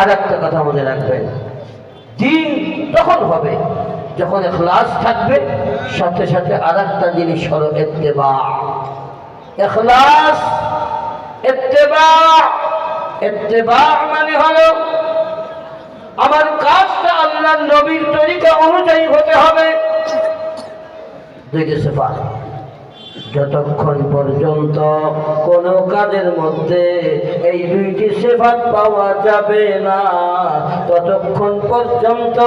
আর একটা কথা মনে রাখবেন দিন তখন হবে, যখন এখলাস থাকবে, সাথে সাথে আর একটা জিনিস হলো এত্তেবা। এখলাস, এত্তেবা এত্তেবা মানে হলো আমার কাজটা আল্লাহ নবীর তরিকা অনুযায়ী হতে হবে। দুইটি সেফা যতক্ষণ পর্যন্ত কোন কাজের মধ্যে এই দুইটি সেফাত পাওয়া যাবে না, ততক্ষণ পর্যন্ত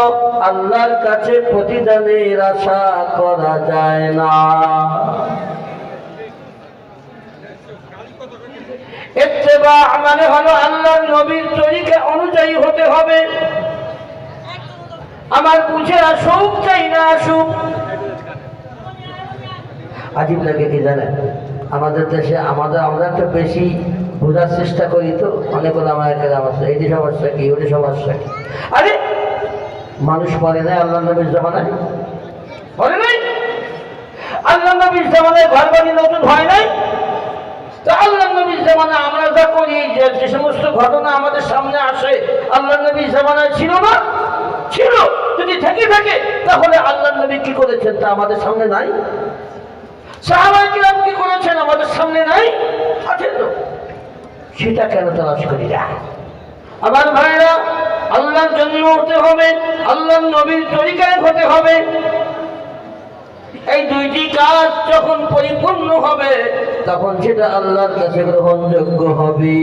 আল্লাহর কাছে প্রতিদানের আশা করা যায় না। মানে হলো আল্লাহর নবীর তরিকা অনুযায়ী হতে হবে। আমার বুঝে আসুক চাই না আসুক আজীব লাগে কি জানেন? আমাদের দেশে, আমাদের, আমরা একটু বেশি বোঝার চেষ্টা করি তো, অনেক আমার সমস্যা এইটি সমস্যা কি ওটি সমস্যা কি? আরে, মানুষ মরে নাই আল্লাহ নবীর জমানায়। মরে নাই? আল্লাহ নবীর জমানায় ঘর বাড়ি নতুন হয় নাই? তা আল্লাহ নবীর জামানা আমরা যা করি, যে যে সমস্ত ঘটনা আমাদের সামনে আসে, আল্লাহ নবীর জামানায় ছিল না? ছিল। যদি থেকে থাকে, তাহলে আল্লাহ নবী কি করেছেন তা আমাদের সামনে নাই? সেটা আমার আল্লাহর জন্য হতে হবে আল্লাহ নবীর তরিকায় হতে হবে। এই দুইটি কাজ যখন পরিপূর্ণ হবে, তখন সেটা আল্লাহর কাছে গ্রহণযোগ্য হবে।